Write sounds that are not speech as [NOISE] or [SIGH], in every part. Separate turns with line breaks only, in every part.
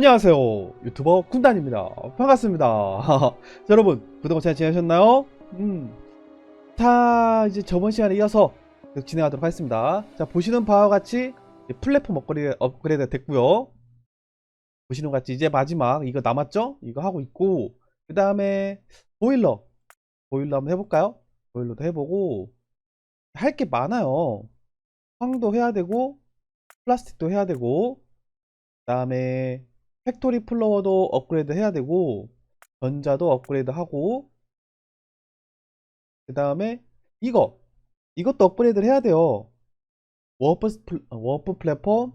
안녕하세요 유튜버 군단입니다 반갑습니다 [LAUGHS] 자, 여러분 그동안 잘 지내셨나요? 음. 자 이제 저번 시간에 이어서 진행하도록 하겠습니다 자 보시는 바와 같이 플랫폼 업그레이드, 업그레이드 됐고요 보시는 것 같이 이제 마지막 이거 남았죠? 이거 하고 있고 그 다음에 보일러 보일러 한번 해볼까요? 보일러도 해보고 할 게 많아요 황도 해야 되고 플라스틱도 해야 되고 그 다음에 팩토리 플로어도 업그레이드 해야 되고 전자도 업그레이드 하고 그 다음에 이거 이것도 업그레이드를 해야 돼요. 워프, 플- 어, 워프 플랫폼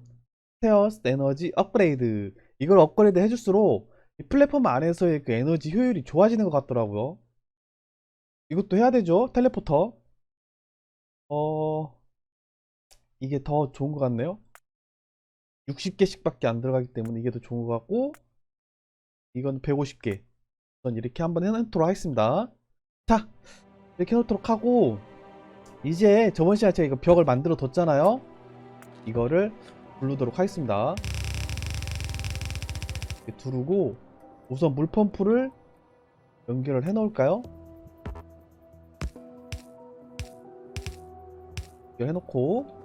스테어스 에너지 업그레이드. 이걸 업그레이드 해줄수록 이 플랫폼 안에서의 그 에너지 효율이 좋아지는 것 같더라고요. 이것도 해야 되죠 텔레포터? 어 이게 더 좋은 것 같네요 60개씩 밖에 안 들어가기 때문에 이게 더 좋은 것 같고 이건 150개. 전 이렇게 한번 해놓도록 하겠습니다. 자 이렇게 해놓도록 하고 이제 저번 시간에 제가 이거 벽을 만들어 뒀잖아요. 이거를 부르도록 하겠습니다. 두르고 우선 물펌프를 연결을 해 놓을까요? 연결해 놓고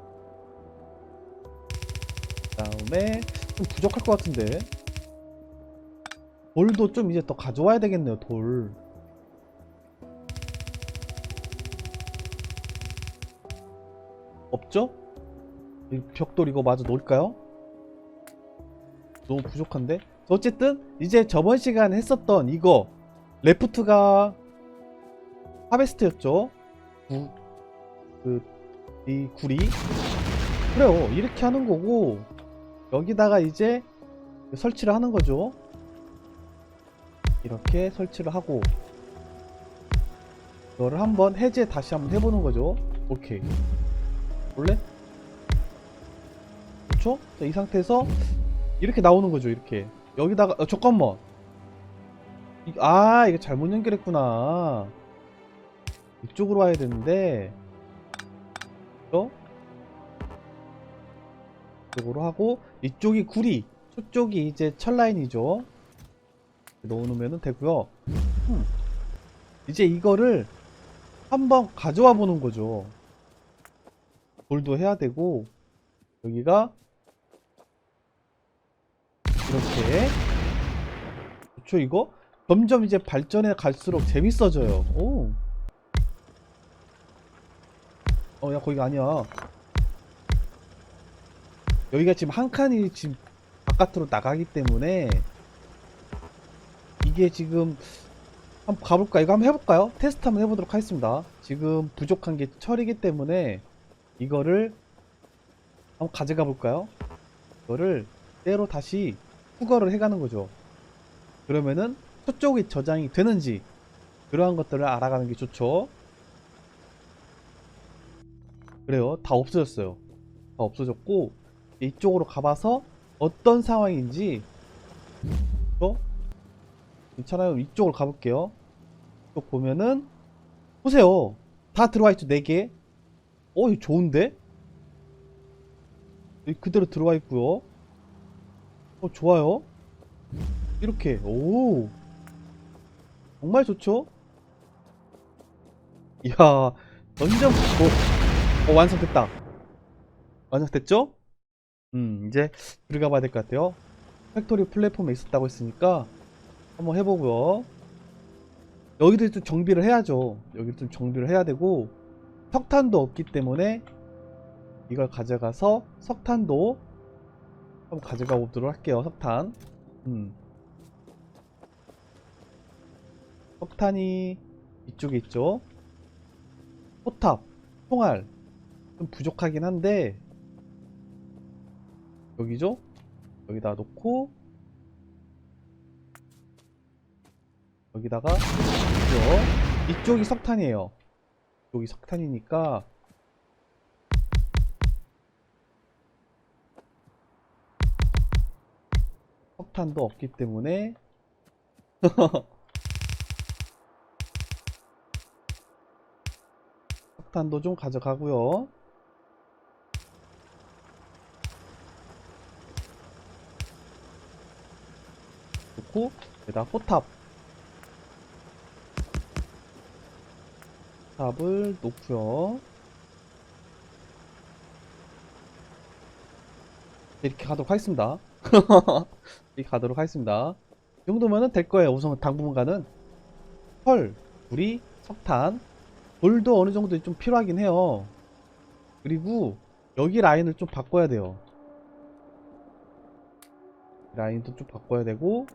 다음에 좀 부족할 것 같은데 돌도 좀 이제 더 가져와야 되겠네요 돌 없죠? 이 벽돌 이거 마저 놓을까요? 너무 부족한데? 어쨌든 이제 저번 시간에 했었던 이거 레프트가 하베스트였죠 그, 이 구리 그래요 이렇게 하는 거고 여기다가 이제 설치를 하는 거죠. 이렇게 설치를 하고 이거를 한번 해제 다시 한번 해보는 거죠. 오케이. 원래 그렇죠? 자, 이 상태에서 이렇게 나오는 거죠. 이렇게 여기다가 어, 잠깐만. 이- 아 이거 잘못 연결했구나. 이쪽으로 와야 되는데. 그렇죠? 이쪽으로 하고 이쪽이 구리 저쪽이 이제 철라인이죠 넣어놓으면 되고요 음. 이제 이거를 한번 가져와 보는 거죠 돌도 해야 되고 여기가 이렇게 그렇죠 이거 점점 이제 발전해 갈수록 재밌어져요 오. 어, 야, 거기가 아니야. 여기가 지금 한 칸이 지금 바깥으로 나가기 때문에 이게 지금 한번 가볼까? 이거 한번 해볼까요? 테스트 한번 해보도록 하겠습니다. 지금 부족한 게 철이기 때문에 이거를 한번 가져가 볼까요? 이거를 때로 다시 후거를 해가는 거죠. 그러면은 저쪽이 저장이 되는지 그러한 것들을 알아가는 게 좋죠. 그래요. 다 없어졌어요. 다 없어졌고 이쪽으로 가봐서 어떤 상황인지 또 괜찮아요. 이쪽으로 가볼게요. 이쪽 보면은 보세요. 다 들어와 있죠. 4개. 어, 이거 좋은데? 그대로 들어와 있고요. 어, 좋아요. 이렇게. 오. 정말 좋죠? 이야, 완전 어, 어, 완성됐다. 완성됐죠? 음, 이제 들어가 봐야 될 것 같아요. 팩토리 플랫폼에 있었다고 했으니까 한번 해보고요. 여기도 좀 정비를 해야죠. 여기 좀 정비를 해야 되고 석탄도 없기 때문에 이걸 가져가서 석탄도 한번 가져가 보도록 할게요. 석탄. 음. 석탄이 이쪽에 있죠. 포탑, 총알 좀 부족하긴 한데 여기죠? 여기다 놓고 여기다가 이쪽 이쪽이 석탄이에요. 여기 석탄이니까 석탄도 없기 때문에 [LAUGHS] 석탄도 좀 가져가고요. 놓고 여기다 포탑. 탑을 놓고요. 이렇게 가도록 하겠습니다. [LAUGHS] 이렇게 가도록 하겠습니다. 이 정도면은 될 거예요. 우선 당분간은. 철, 불이, 석탄. 돌도 어느 정도 좀 필요하긴 해요. 그리고 여기 라인을 좀 바꿔야 돼요. 라인도 좀 바꿔야 되고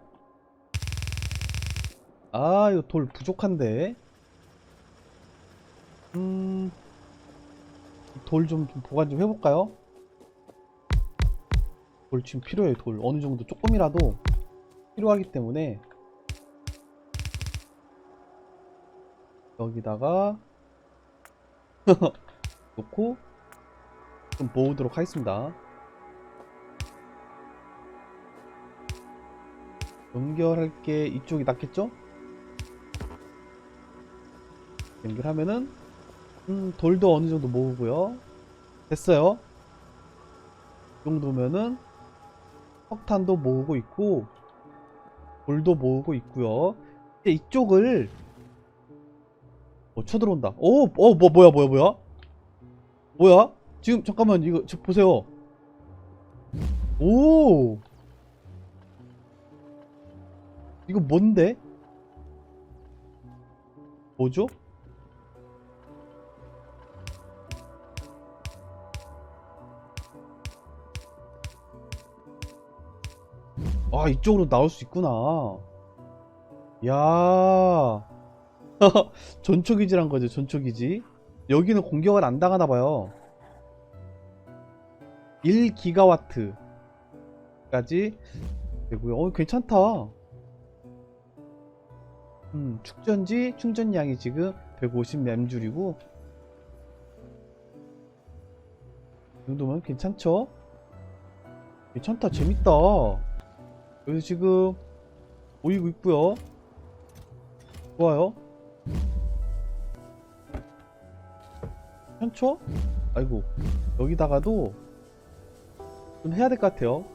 아 이거 돌 부족한데. 음... 돌좀 보관 좀 해볼까요? 돌 지금 필요해요 돌. 어느 정도 조금이라도 필요하기 때문에. 여기다가 [LAUGHS] 놓고 좀 모으도록 하겠습니다. 연결할 게. 이쪽이 낫겠죠? 연결하면은 음, 돌도 어느 정도 모으고요. 됐어요. 이 정도면은 석탄도 모으고 있고 돌도 모으고 있고요. 이제 이쪽을 어, 쳐들어온다. 오, 어, 뭐, 뭐야, 뭐야, 뭐야? 뭐야? 지금 잠깐만 이거 저 보세요. 오, 이거 뭔데? 뭐죠? 아 이쪽으로 나올 수 있구나. 야. [LAUGHS] 전초기지란 거죠 전초기지. 여기는 공격을 안 당하나봐요. 1기가와트까지 되고요. 어 괜찮다. 음 축전지 충전량이 지금 150램줄이고. 이 정도면 괜찮죠? 괜찮다 재밌다 여기 지금 보이고 있고요. 좋아요. 괜찮죠? 아이고 여기다가도 좀 해야 될 것 같아요.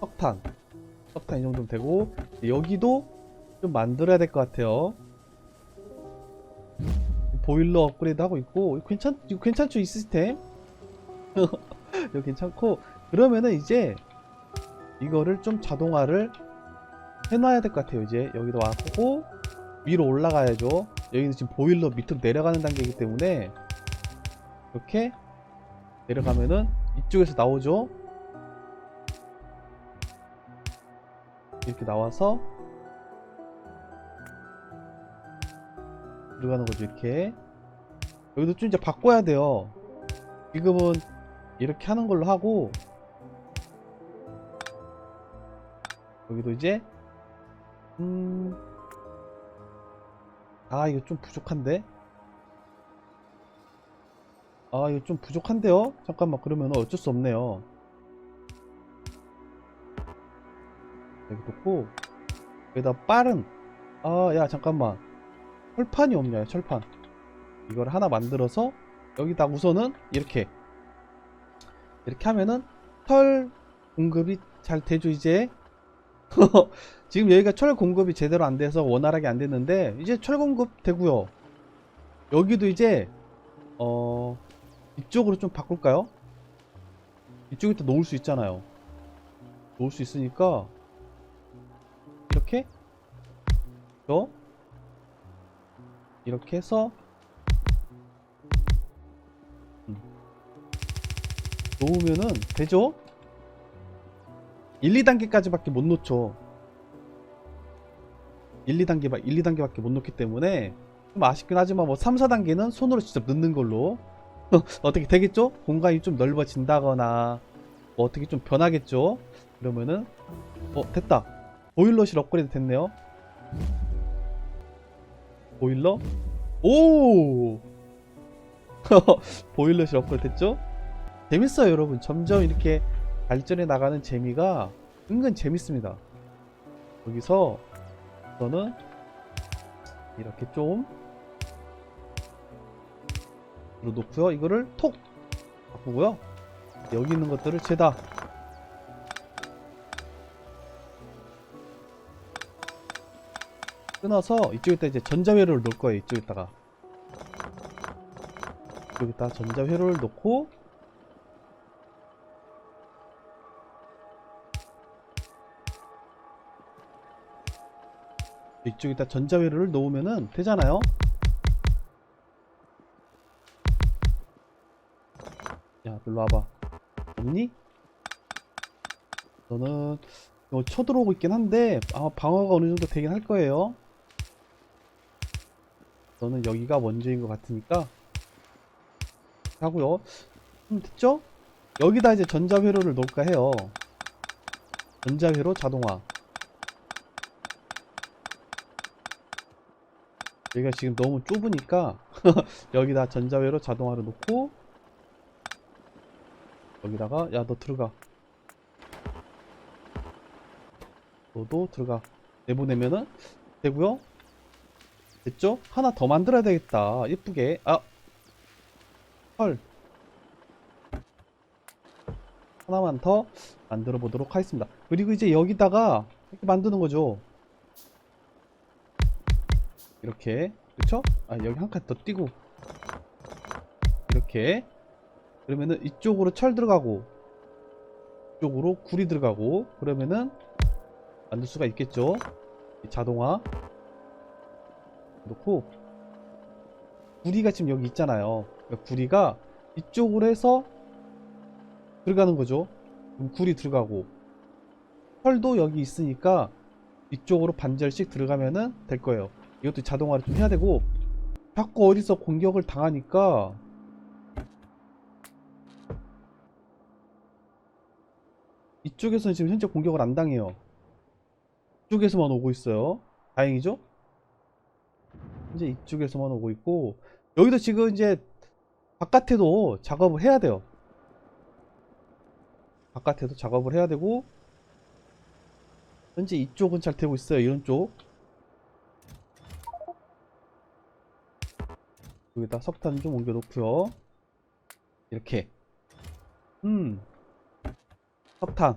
석탄. 석탄 이 정도면 되고 여기도 좀 만들어야 될 것 같아요. 보일러 업그레이드 하고 있고 괜찮 이거 괜찮죠 이 시스템? [LAUGHS] 이거 괜찮고 그러면은 이제 이거를 좀 자동화를 해놔야 될 것 같아요. 이제 여기도 왔고 위로 올라가야죠. 여기는 지금 보일러 밑으로 내려가는 단계이기 때문에 이렇게 내려가면은 이쪽에서 나오죠. 이렇게 나와서 들어가는 거죠 이렇게. 여기도 좀 이제 바꿔야 돼요. 지금은 이렇게 하는 걸로 하고 여기도 이제? 음... 아 이거 좀 부족한데? 아 이거 좀 부족한데요? 잠깐만 그러면 어쩔 수 없네요. 여기 놓고 여기다 빠른. 아 야 잠깐만. 철판이 없냐 철판? 이걸 하나 만들어서 여기다 우선은 이렇게. 이렇게 하면은 철 공급이 잘 되죠 이제 [LAUGHS] 지금 여기가 철 공급이 제대로 안 돼서 원활하게 안 됐는데 이제 철 공급 되고요 여기도 이제 어 이쪽으로 좀 바꿀까요? 이쪽에 또 놓을 수 있잖아요 놓을 수 있으니까 이렇게 또 이렇게 해서 음. 놓으면은 되죠? 1, 2단계까지밖에 못 놓죠. 1, 2단계, 1, 2단계밖에 못 놓기 때문에 좀 아쉽긴 하지만 뭐 3, 4단계는 손으로 직접 넣는 걸로 [LAUGHS] 어떻게 되겠죠? 공간이 좀 넓어진다거나 뭐 어떻게 좀 변하겠죠? 그러면은 어 됐다. 보일러실 업그레이드 됐네요. 보일러? 오! [LAUGHS] 보일러실 업그레이드 됐죠? 재밌어요 여러분 점점 이렇게 발전해 나가는 재미가 은근 재밌습니다 여기서 저는 이렇게 좀 놓고요 이거를 톡 바꾸고요 여기 있는 것들을 죄다 끊어서 이쪽에다 이제 전자회로를 놓을 거예요. 이쪽에다가. 이쪽에다 전자회로를 놓고 이쪽에다 전자회로를 놓으면은 되잖아요. 야, 일로 와봐. 없니? 너는 이거 쳐들어오고 있긴 한데 아, 방어가 어느 정도 되긴 할 거예요. 너는 여기가 먼저인 것 같으니까 하고요. 음, 됐죠? 여기다 이제 전자회로를 놓을까 해요. 전자회로 자동화. 여기가 지금 너무 좁으니까 [LAUGHS] 여기다 전자회로 자동화를 놓고 여기다가 야 너 들어가. 너도 들어가. 내보내면은 되고요. 됐죠? 하나 더 만들어야 되겠다. 예쁘게. 아 헐. 하나만 더 만들어 보도록 하겠습니다. 그리고 이제 여기다가 이렇게 만드는 거죠 이렇게. 그쵸? 아 여기 한 칸더 띄고. 이렇게. 그러면은 이쪽으로 철 들어가고 이쪽으로 구리 들어가고 그러면은 만들 수가 있겠죠? 이 자동화. 놓고. 구리가 지금 여기 있잖아요. 그러니까 구리가 이쪽으로 해서 들어가는 거죠. 그럼 구리 들어가고. 철도 여기 있으니까 이쪽으로 반절씩 들어가면은 될 거예요 이것도 자동화를 좀 해야 되고 자꾸 어디서 공격을 당하니까 이쪽에서는 지금 현재 공격을 안 당해요. 이쪽에서만 오고 있어요. 다행이죠? 이제 이쪽에서만 오고 있고 여기도 지금 이제 바깥에도 작업을 해야 돼요. 바깥에도 작업을 해야 되고 현재 이쪽은 잘 되고 있어요. 이런 쪽. 여기다 석탄 좀 옮겨 놓고요. 이렇게. 음. 석탄.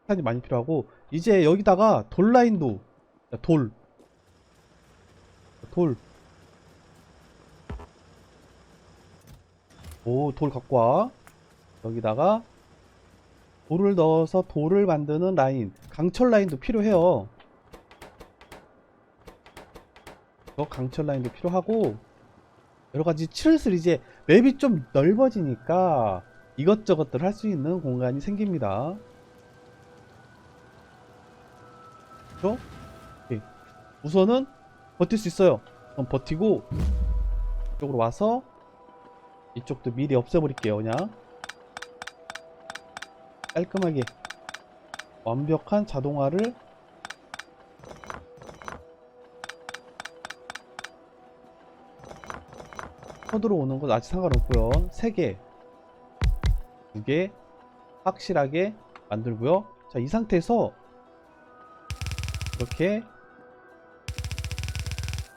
석탄이 많이 필요하고 이제 여기다가 돌 라인도 야, 돌. 돌. 오, 돌 갖고 와. 여기다가 돌을 넣어서 돌을 만드는 라인, 강철 라인도 필요해요. 저 강철 라인도 필요하고 여러 가지 슬슬 이제 맵이 좀 넓어지니까 이것저것들 할 수 있는 공간이 생깁니다. 오케이. 우선은 버틸 수 있어요. 그럼 버티고 이쪽으로 와서 이쪽도 미리 없애버릴게요. 그냥 깔끔하게 완벽한 자동화를 쳐들어 오는 건 아직 상관없고요. 3개, 2개 확실하게 만들고요. 자, 이 상태에서 이렇게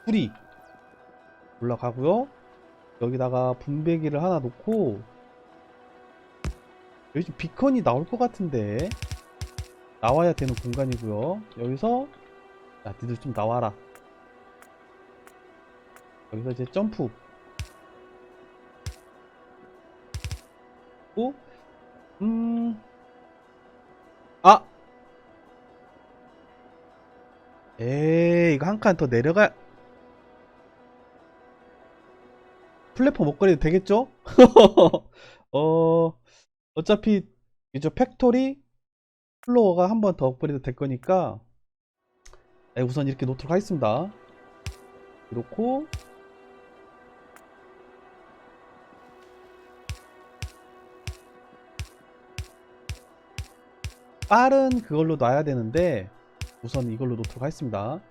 뿌리 올라가고요. 여기다가 분배기를 하나 놓고 여기 비컨이 나올 것 같은데 나와야 되는 공간이고요. 여기서 야, 니들 좀 나와라. 여기서 이제 점프 고 음. 아! 에이, 이거 한 칸 더 내려가. 플랫폼 업그레이드 되겠죠? [LAUGHS] 어, 어차피, 이저 팩토리 플로어가 한 번 더 업그레이드 될 거니까, 네, 우선 이렇게 놓도록 하겠습니다. 놓고, 빠른 그걸로 놔야 되는데 우선 이걸로 놓도록 하겠습니다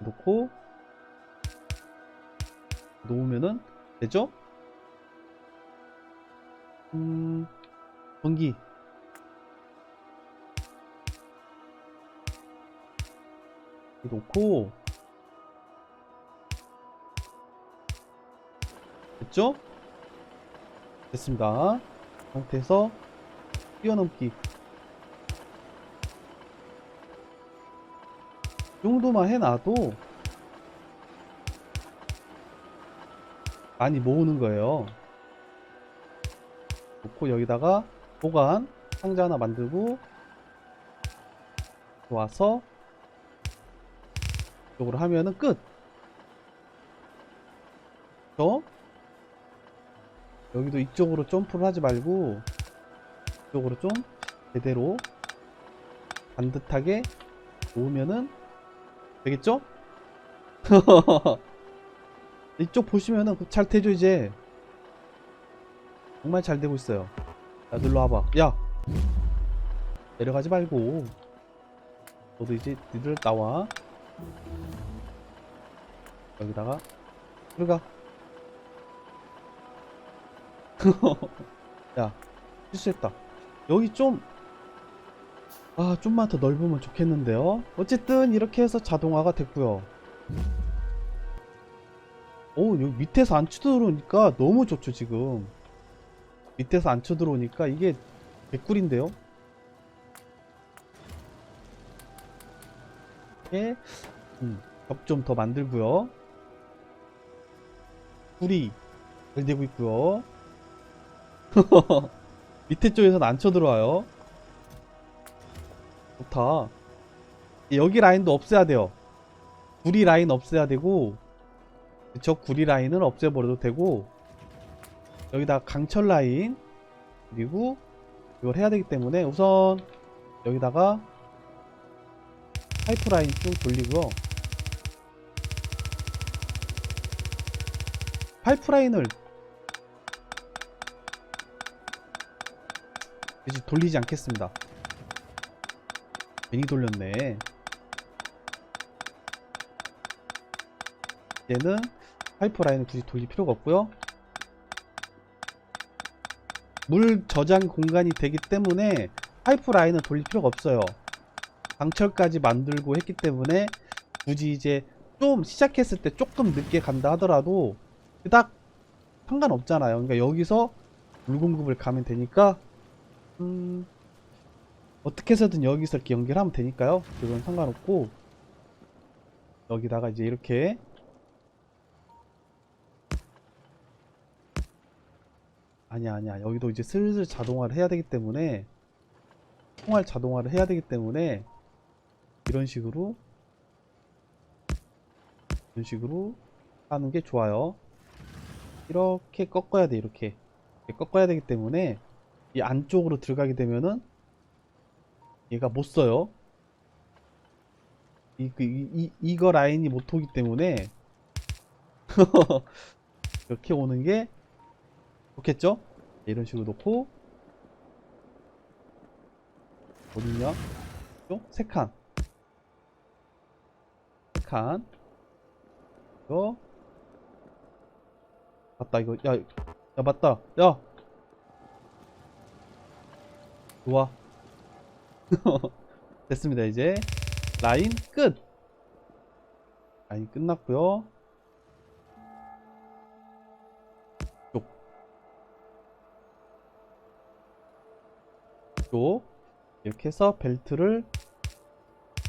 놓고 놓으면은 되죠? 음 전기 놓고 됐죠? 됐습니다 이 상태에서 뛰어넘기 이 정도만 해놔도 많이 모으는 거예요. 놓고 여기다가 보관 상자 하나 만들고 와서 이쪽으로 하면은 끝. 저 여기도 이쪽으로 점프를 하지 말고 이 쪽으로 좀 제대로 반듯하게 놓으면은 되겠죠? [LAUGHS] 이쪽 보시면은 잘 되죠 이제? 정말 잘 되고 있어요. 야 눌러 와봐. 야! 내려가지 말고. 너도 이제 니들 나와. 여기다가 들어가. [LAUGHS] 야 실수했다 여기 좀 아, 좀만 더 넓으면 좋겠는데요. 어쨌든 이렇게 해서 자동화가 됐고요. 오, 여기 밑에서 안 쳐들어오니까 너무 좋죠, 지금. 밑에서 안 쳐들어오니까 이게 개꿀인데요. 이렇게 음, 벽좀 더 만들고요. 불이 잘 되고 있고요. [LAUGHS] 밑에 쪽에서는 안 쳐들어와요. 좋다. 여기 라인도 없애야 돼요. 구리 라인 없애야 되고, 저 구리 라인은 없애버려도 되고, 여기다 강철 라인, 그리고 이걸 해야 되기 때문에 우선 여기다가 파이프 라인 쭉 돌리고요. 파이프 라인을 이제 돌리지 않겠습니다. 괜히 돌렸네. 얘는 파이프 라인을 굳이 돌릴 필요가 없고요. 물 저장 공간이 되기 때문에 파이프 라인을 돌릴 필요가 없어요. 방철까지 만들고 했기 때문에 굳이 이제 좀 시작했을 때 조금 늦게 간다 하더라도 그닥 상관없잖아요. 그러니까 여기서 물 공급을 가면 되니까 음. 어떻게 해서든 여기서 이렇게 연결하면 되니까요. 그건 상관없고. 여기다가 이제 이렇게. 아니야 아니야. 여기도 이제 슬슬 자동화를 해야 되기 때문에. 통할 자동화를 해야 되기 때문에. 이런 식으로. 이런 식으로 하는 게 좋아요. 이렇게 꺾어야 돼 이렇게. 이렇게 꺾어야 되기 때문에 이 안쪽으로 들어가게 되면은 얘가 못 써요. 이, 그, 이, 이, 이거 라인이 못 오기 때문에 [LAUGHS] 이렇게 오는 게 좋겠죠? 이런 식으로 놓고 어딨냐? 요? 세 칸. 세 칸. 이거 맞다 이거 야, 야 맞다 야 좋아. [LAUGHS] 됐습니다. 이제 라인 끝. 라인 끝났고요. 쪽. 쪽. 이렇게 해서 벨트를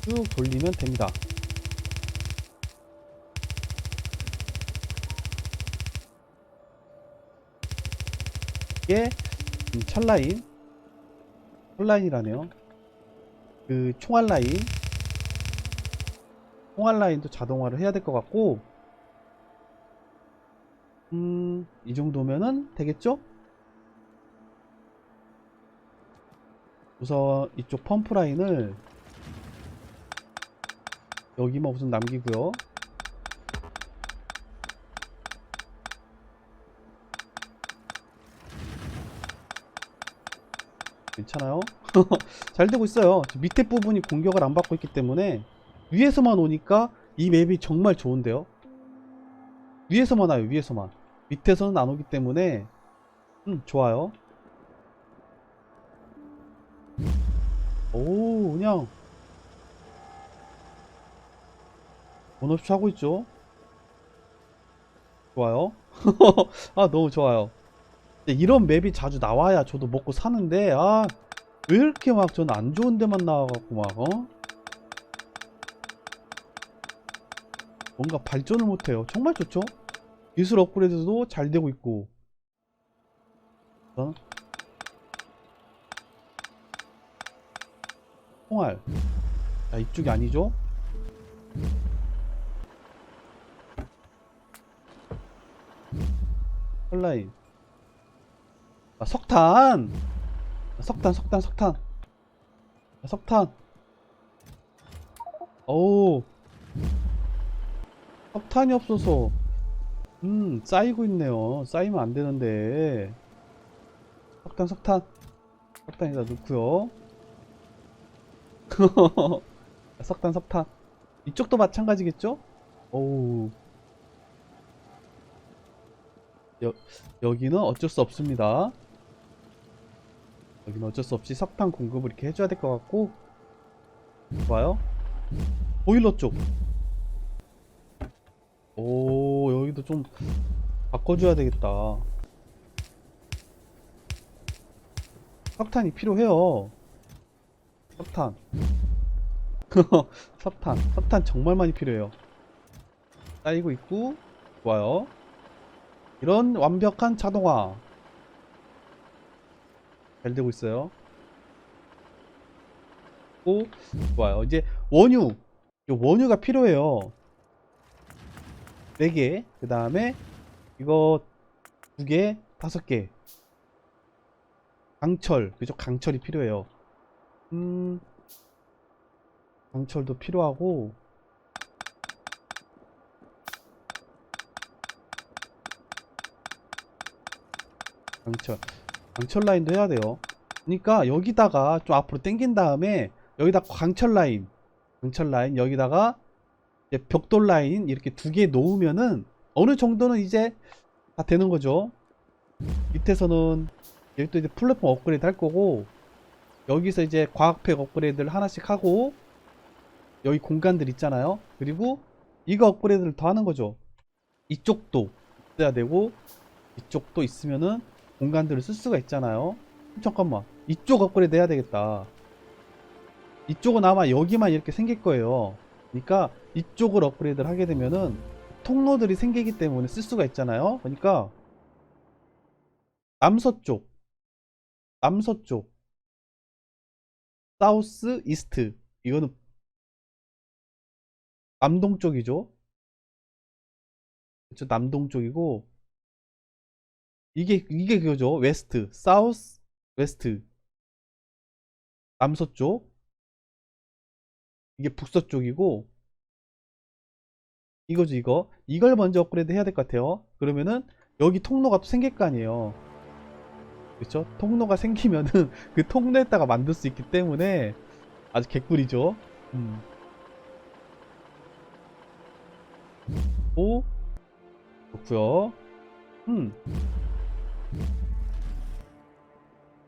쭉 돌리면 됩니다. 이게 음, 철라인 홀라인이라네요. 그 총알 라인, 총알 라인도 자동화를 해야 될 것 같고, 음, 이 정도면은 되겠죠? 우선 이쪽 펌프 라인을 여기만 우선 남기고요. 괜찮아요? [LAUGHS] 잘 되고 있어요. 밑에 부분이 공격을 안 받고 있기 때문에 위에서만 오니까 이 맵이 정말 좋은데요. 위에서만 와요. 위에서만. 밑에서는 안 오기 때문에 음 좋아요. 오 그냥 원 없이 하고 있죠. 좋아요. [LAUGHS] 아 너무 좋아요. 근데 이런 맵이 자주 나와야 저도 먹고 사는데 아 왜 이렇게 막 저는 안 좋은 데만 나와갖고 막 어? 뭔가 발전을 못해요. 정말 좋죠? 기술 업그레이드도 잘 되고 있고. 어? 총알. 자, 이쪽이 아니죠? 컬라인. 아, 석탄! 아, 석탄, 석탄, 석탄. 아, 석탄. 오. 석탄이 없어서 음 쌓이고 있네요 쌓이면 안 되는데 석탄 석탄 석탄에다 넣고요 [LAUGHS] 석탄 석탄 이쪽도 마찬가지겠죠? 오우 여, 여기는 어쩔 수 없습니다 여기는 어쩔 수 없이 석탄 공급을 이렇게 해줘야 될 것 같고. 좋아요. 보일러 쪽. 오 여기도 좀 바꿔줘야 되겠다. 석탄이 필요해요. 석탄. [LAUGHS] 석탄. 석탄 정말 많이 필요해요. 쌓이고 있고. 좋아요. 이런 완벽한 자동화 잘 되고 있어요 오 좋아요 이제 원유 이 원유가 필요해요 4개, 그 다음에 이거 2개, 5개. 강철, 그죠? 강철이 필요해요. 음, 강철도 필요하고, 강철, 강철 라인도 해야 돼요. 그러니까 여기다가 좀 앞으로 당긴 다음에 여기다 강철 라인, 강철 라인 여기다가 벽돌 라인 이렇게 두 개 놓으면은 어느 정도는 이제 다 되는 거죠. 밑에서는 여기 또 이제 플랫폼 업그레이드 할 거고 여기서 이제 과학팩 업그레이드를 하나씩 하고 여기 공간들 있잖아요. 그리고 이거 업그레이드를 더 하는 거죠. 이쪽도 있어야 되고 이쪽도 있으면은 공간들을 쓸 수가 있잖아요. 잠깐만 이쪽 업그레이드 해야 되겠다. 이쪽은 아마 여기만 이렇게 생길 거예요. 그러니까 이쪽을 업그레이드를 하게 되면은 통로들이 생기기 때문에 쓸 수가 있잖아요. 그러니까 남서쪽, 남서쪽, 사우스 이스트 이거는 남동쪽이죠. 그렇죠. 남동쪽이고 이게 이게 그거죠. 웨스트, 사우스, 웨스트, 남서쪽. 이게 북서쪽이고. 이거죠 이거. 이걸 먼저 업그레이드 해야 될 것 같아요. 그러면은 여기 통로가 또 생길 거 아니에요. 그렇죠 통로가 생기면은 [LAUGHS] 그 통로에다가 만들 수 있기 때문에 아주 개꿀이죠. 음. 오. 좋고요. 음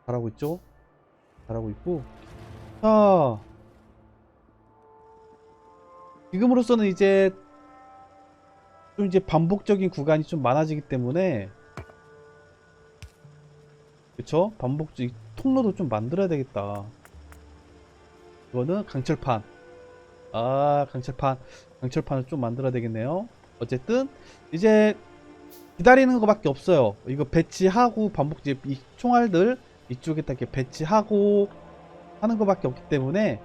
잘하고 있죠 잘하고 있고 자 지금으로서는 이제 좀 이제 반복적인 구간이 좀 많아지기 때문에 그쵸? 반복적 통로도 좀 만들어야 되겠다. 이거는 강철판. 아 강철판 강철판을 좀 만들어야 되겠네요. 어쨌든 이제 기다리는 것밖에 없어요. 이거 배치하고 반복 이제 이 총알들 이쪽에다 이렇게 배치하고 하는 것밖에 없기 때문에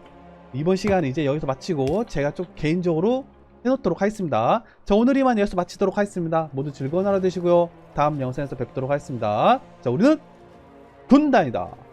이번 시간은 이제 여기서 마치고 제가 좀 개인적으로 해놓도록 하겠습니다. 자 오늘 이만 여기서 마치도록 하겠습니다. 모두 즐거운 하루 되시고요. 다음 영상에서 뵙도록 하겠습니다. 자 우리는 군단이다.